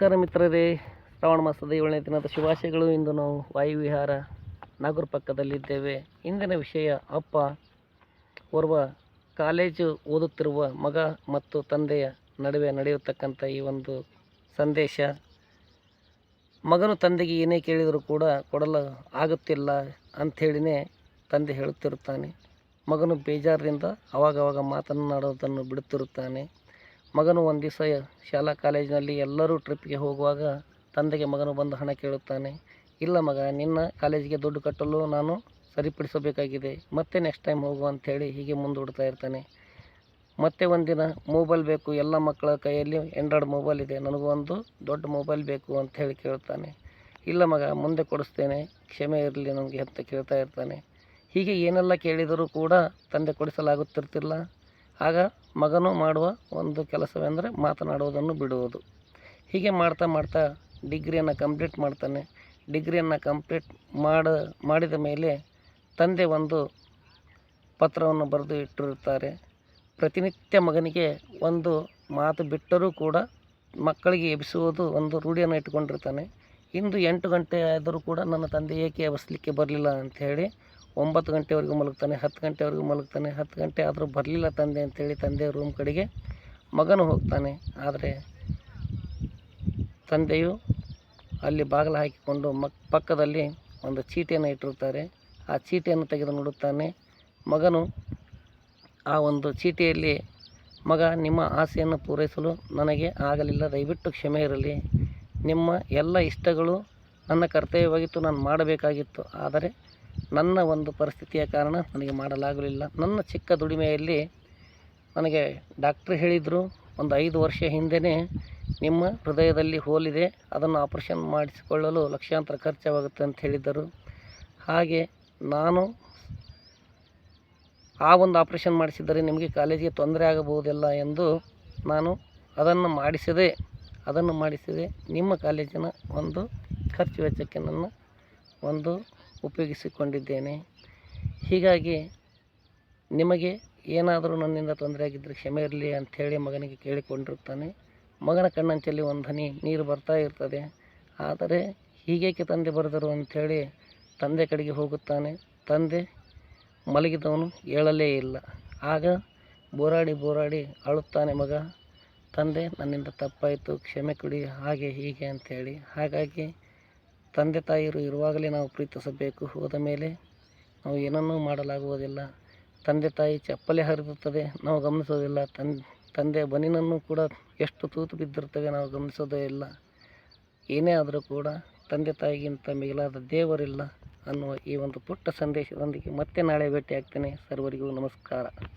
ನಮಸ್ಕಾರ ಮಿತ್ರರೇ. ಶ್ರಾವಣ ಮಾಸದ ಏಳನೇ ದಿನದ ಶುಭಾಶಯಗಳು. ಇಂದು ನಾವು ವಾಯುವಿಹಾರ ನಾಗೂರ್ ಪಕ್ಕದಲ್ಲಿದ್ದೇವೆ. ಇಂದಿನ ವಿಷಯ, ಅಪ್ಪ ಓರ್ವ ಕಾಲೇಜು ಓದುತ್ತಿರುವ ಮಗ ಮತ್ತು ತಂದೆಯ ನಡುವೆ ನಡೆಯತಕ್ಕಂಥ ಈ ಒಂದು ಸಂದೇಶ. ಮಗನು ತಂದೆಗೆ ಏನೇ ಕೇಳಿದರೂ ಕೂಡ ಕೊಡಲು ಆಗುತ್ತಿಲ್ಲ ಅಂಥೇಳಿನೇ ತಂದೆ ಹೇಳುತ್ತಿರುತ್ತಾನೆ. ಮಗನು ಬೇಜಾರದಿಂದ ಅವಾಗವಾಗ ಮಾತನಾಡೋದನ್ನು ಬಿಡುತ್ತಿರುತ್ತಾನೆ. ಮಗನು ಒಂದು ದಿವಸ ಶಾಲಾ ಕಾಲೇಜಿನಲ್ಲಿ ಎಲ್ಲರೂ ಟ್ರಿಪ್ಗೆ ಹೋಗುವಾಗ ತಂದೆಗೆ ಮಗನು ಬಂದು ಹಣ ಕೇಳುತ್ತಾನೆ. ಇಲ್ಲ ಮಗ, ನಿನ್ನ ಕಾಲೇಜಿಗೆ ದುಡ್ಡು ಕಟ್ಟಲು ನಾನು ಸರಿಪಡಿಸಬೇಕಾಗಿದೆ. ಮತ್ತೆ ನೆಕ್ಸ್ಟ್ ಟೈಮ್ ಹೋಗು ಅಂಥೇಳಿ ಹೀಗೆ ಮುಂದೂಡ್ತಾ ಇರ್ತಾನೆ. ಮತ್ತೆ ಒಂದಿನ ಮೊಬೈಲ್ ಬೇಕು, ಎಲ್ಲ ಮಕ್ಕಳ ಕೈಯಲ್ಲಿ ಆ್ಯಂಡ್ರಾಯ್ಡ್ ಮೊಬೈಲ್ ಇದೆ. ನನಗೂ ಒಂದು ದೊಡ್ಡ ಮೊಬೈಲ್ ಬೇಕು ಅಂತ ಹೇಳಿ ಕೇಳ್ತಾನೆ. ಇಲ್ಲ ಮಗ, ಮುಂದೆ ಕೊಡಿಸ್ತೇನೆ. ಕ್ಷಮೆ ಇರಲಿ ನನಗೆ ಅಂತ ಕೇಳ್ತಾ ಇರ್ತಾನೆ. ಹೀಗೆ ಏನೆಲ್ಲ ಕೇಳಿದರೂ ಕೂಡ ತಂದೆ ಕೊಡಿಸಲಾಗುತ್ತಿರ್ತಿಲ್ಲ. ಆಗ ಮಗನು ಮಾಡುವ ಒಂದು ಕೆಲಸವೆಂದರೆ ಮಾತನಾಡುವುದನ್ನು ಬಿಡುವುದು. ಹೀಗೆ ಮಾಡ್ತಾ ಮಾಡ್ತಾ ಡಿಗ್ರಿಯನ್ನು ಕಂಪ್ಲೀಟ್ ಮಾಡ್ತಾನೆ. ಡಿಗ್ರಿಯನ್ನು ಕಂಪ್ಲೀಟ್ ಮಾಡ, ಮಾಡಿದ ಮೇಲೆ ತಂದೆ ಒಂದು ಪತ್ರವನ್ನು ಬರೆದು ಇಟ್ಟಿರುತ್ತಾರೆ. ಪ್ರತಿನಿತ್ಯ ಮಗನಿಗೆ ಒಂದು ಮಾತು ಬಿಟ್ಟರೂ ಕೂಡ ಮಕ್ಕಳಿಗೆ ಎಬ್ಬಿಸುವುದು ಒಂದು ರೂಢಿಯನ್ನು ಇಟ್ಕೊಂಡಿರ್ತಾನೆ ಇಂದು ಎಂಟು ಗಂಟೆ ಆದರೂ ಕೂಡ ನನ್ನ ತಂದೆ ಏಕೆ ಎಬ್ಬಿಸ್ಲಿಕ್ಕೆ ಬರಲಿಲ್ಲ ಅಂಥೇಳಿ ಒಂಬತ್ತು ಗಂಟೆವರೆಗೂ ಮಲಗ್ತಾನೆ, ಹತ್ತು ಗಂಟೆವರೆಗೂ ಮಲಗ್ತಾನೆ, ಹತ್ತು ಗಂಟೆ ಆದರೂ ಬರಲಿಲ್ಲ ತಂದೆ ಅಂತೇಳಿ ತಂದೆ ರೂಮ್ ಕಡೆಗೆ ಮಗನು ಹೋಗ್ತಾನೆ. ಆದರೆ ತಂದೆಯು ಅಲ್ಲಿ ಬಾಗಿಲು ಹಾಕಿಕೊಂಡು ಮಕ್, ಪಕ್ಕದಲ್ಲಿ ಒಂದು ಚೀಟಿಯನ್ನು ಇಟ್ಟಿರುತ್ತಾರೆ. ಆ ಚೀಟಿಯನ್ನು ತೆಗೆದು ನೋಡುತ್ತಾನೆ. ಮಗನು ಆ ಒಂದು ಚೀಟಿಯಲ್ಲಿ, ಮಗ, ನಿಮ್ಮ ಆಸೆಯನ್ನು ಪೂರೈಸಲು ನನಗೆ ಆಗಲಿಲ್ಲ, ದಯವಿಟ್ಟು ಕ್ಷಮೆ ಇರಲಿ. ನಿಮ್ಮ ಎಲ್ಲ ಇಷ್ಟಗಳು ನನ್ನ ಕರ್ತವ್ಯವಾಗಿತ್ತು, ನಾನು ಮಾಡಬೇಕಾಗಿತ್ತು. ಆದರೆ ನನ್ನ ಒಂದು ಪರಿಸ್ಥಿತಿಯ ಕಾರಣ ನನಗೆ ಮಾಡಲಾಗಲಿಲ್ಲ. ನನ್ನ ಚಿಕ್ಕ ದುಡಿಮೆಯಲ್ಲಿ ನನಗೆ ಡಾಕ್ಟ್ರ್ ಹೇಳಿದರು, ಒಂದು ಐದು ವರ್ಷ ಹಿಂದೆಯೇ ನಿಮ್ಮ ಹೃದಯದಲ್ಲಿ ಹೋಲಿದೆ, ಅದನ್ನು ಆಪ್ರೇಷನ್ ಮಾಡಿಸಿಕೊಳ್ಳಲು ಲಕ್ಷಾಂತರ ಖರ್ಚಾಗುತ್ತೆ ಅಂತ ಹೇಳಿದ್ದರು. ಹಾಗೆ ನಾನು ಆ ಒಂದು ಆಪ್ರೇಷನ್ ಮಾಡಿಸಿದರೆ ನಿಮಗೆ ಕಾಲೇಜಿಗೆ ತೊಂದರೆ ಆಗಬಹುದಿಲ್ಲ ಎಂದು ನಾನು ಅದನ್ನು ಮಾಡಿಸದೆ ಅದನ್ನು ಮಾಡಿಸದೆ ನಿಮ್ಮ ಕಾಲೇಜಿನ ಒಂದು ಖರ್ಚು ವೆಚ್ಚಕ್ಕೆ ನನ್ನ ಒಂದು ಉಪಯೋಗಿಸಿಕೊಂಡಿದ್ದೇನೆ. ಹೀಗಾಗಿ ನಿಮಗೆ ಏನಾದರೂ ನನ್ನಿಂದ ತೊಂದರೆ ಆಗಿದ್ದರೆ ಕ್ಷಮೆ ಇರಲಿ ಅಂಥೇಳಿ ಮಗನಿಗೆ ಕೇಳಿಕೊಂಡಿರುತ್ತಾನೆ. ಮಗನ ಕಣ್ಣಂಚಲ್ಲಿ ಒಂದು ಹನಿ ನೀರು ಬರ್ತಾ ಇರ್ತದೆ. ಆದರೆ ಹೀಗೇಕೆ ತಂದೆ ಬರೆದರು ಅಂಥೇಳಿ ತಂದೆ ಕಡೆಗೆ ಹೋಗುತ್ತಾನೆ. ತಂದೆ ಮಲಗಿದವನು ಏಳಲೇ ಇಲ್ಲ. ಆಗ ಬೋರಾಡಿ ಬೋರಾಡಿ ಅಳುತ್ತಾನೆ ಮಗ, ತಂದೆ, ನನ್ನಿಂದ ತಪ್ಪಾಯಿತು, ಕ್ಷಮೆ ಕೊಡಿ, ಹಾಗೆ ಹೀಗೆ ಅಂಥೇಳಿ ಹಾಗಾಗಿ ತಂದೆ ತಾಯಿಯರು ಇರುವಾಗಲೇ ನಾವು ಪ್ರೀತಿಸಬೇಕು. ಹೋದ ಮೇಲೆ ನಾವು ಏನನ್ನೂ ಮಾಡಲಾಗುವುದಿಲ್ಲ. ತಂದೆ ತಾಯಿ ಚಪ್ಪಲಿ ಹರಿದುತ್ತದೆ, ನಾವು ಗಮನಿಸೋದಿಲ್ಲ ತನ್, ತಂದೆ ಬನಿನನ್ನು ಕೂಡ ಎಷ್ಟು ತೂತು ಬಿದ್ದಿರ್ತವೆ ನಾವು ಗಮನಿಸೋದೇ ಇಲ್ಲ. ಏನೇ ಆದರೂ ಕೂಡ ತಂದೆ ತಾಯಿಗಿಂತ ಮಿಗಿಲಾದ ದೇವರಿಲ್ಲ ಅನ್ನುವ ಈ ಒಂದು ಪುಟ್ಟ ಸಂದೇಶದೊಂದಿಗೆ ಮತ್ತೆ ನಾಳೆ ಭೇಟಿ ಆಗ್ತೇನೆ ಸರ್ವರಿಗೂ ನಮಸ್ಕಾರ.